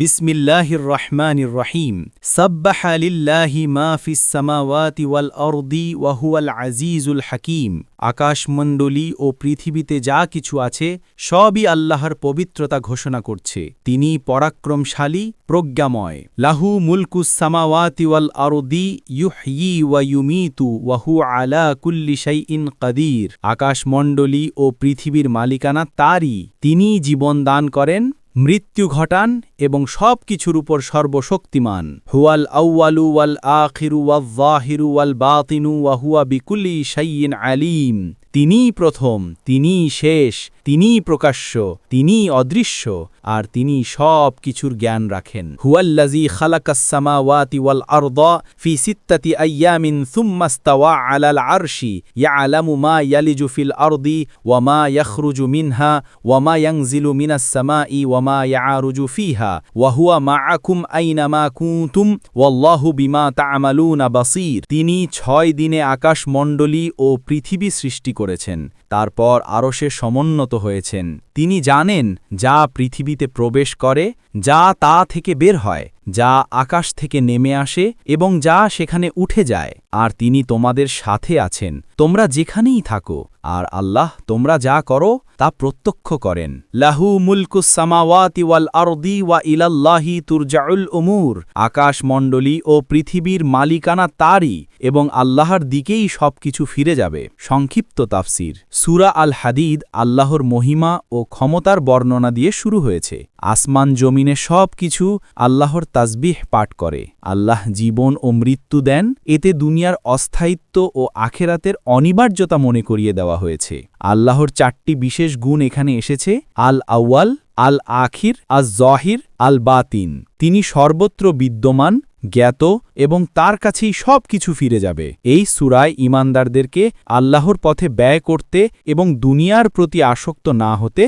বিসমিল্লাহির রহমানির রহিম। সাব্বাহা লিল্লাহি মা ফিস সামাওয়াতি ওয়াল আরদি ওয়া হুয়াল আজিজুল হাকিম। আকাশমণ্ডলী ও পৃথিবীতে যা কিছু আছে, সবই আল্লাহর পবিত্রতা ঘোষণা করছে। তিনি পরাক্রমশালী, প্রজ্ঞাময়। লাহু মুলকুস সামাওয়াতি ওয়াল আরদি ইউহয়ি ওয়া ইউমিতু ওয়া হু আলা কুল্লি শাইইন কাদির। আকাশমণ্ডলী ও পৃথিবীর মালিকানা তারই। তিনি জীবন দান করেন, মৃত্যু ঘটান এবং সব কিছুর উপর সর্বশক্তিমান। হুয়াল আউয়ালু ওয়াল আখিরু ওয়াল ওয়াল বাতিনু ওয়া হুয়া বিকুল্লি শাইয়িন আলিম। তিনিই প্রথম, তিনিই শেষ, তিনিই প্রকাশ্য, তিনিই অদৃশ্য, আর তিনি সব কিছুর জ্ঞান রাখেন। হুয়াল্লাজি খালাকাসসামা ওয়াতি ওয়াল আরদ ফি সিত্তাতি আইয়ামিন সুম্মাস্তাওয়া আলাল আরশি। ইয়ালামু মা ইয়ালিজু ফিল আরদি ওয়া মা ইয়াখরুজু মিনহা ওয়া মা ইয়ানজিলু মিনাস সামাই ওয়া মা ইয়ারুজু ফিহা। ওয়া হুয়া মাআকুম আইনামা কুনতুম, ওয়াল্লাহু বিমা তা'মালুনা বাসীর। তিনি ছয় দিনে আকাশমণ্ডলী ও পৃথিবী সৃষ্টি করেছেন, তারপর আরও সে সমুন্নত হয়েছেন। তিনি জানেন যা পৃথিবীতে প্রবেশ করে, যা তা থেকে বের হয়, যা আকাশ থেকে নেমে আসে এবং যা সেখানে উঠে যায়। আর তিনি তোমাদের সাথে আছেন, তোমরা যেখানেই থাকো, আর আল্লাহ তোমরা যা করো তা প্রত্যক্ষ করেন। লাহু মুলকুস সামাওয়াতি ওয়াল আরদি ওয়া ইলাল্লাহি তুরজাউল উমুর। আকাশমণ্ডলী ও পৃথিবীর মালিকানা তারই এবং আল্লাহর দিকেই সবকিছু ফিরে যাবে। সংক্ষিপ্ত তাফসির। সুরা আল হাদিদ আল্লাহর মহিমা ও ক্ষমতার বর্ণনা দিয়ে শুরু হয়েছে। আসমান জমিনে সব কিছু আল্লাহর তাসবিহ পাঠ করে। আল্লাহ জীবন ও মৃত্যু দেন, এতে দুনিয়ার অস্থায়িত্ব ও আখেরাতের অনিবার্যতা মনে করিয়ে দেওয়া হয়েছে। আল্লাহর চারটি বিশেষ গুণ এখানে এসেছে, আল আউয়াল, আল আখির আজ জহির, আল বাতিন। তিনি সর্বত্র বিদ্যমান, জ্ঞাত এবং তার কাছেই সব কিছু ফিরে যাবে। এই সুরায় ইমানদারদেরকে আল্লাহর পথে ব্যয় করতে এবং দুনিয়ার প্রতি আসক্ত না হতে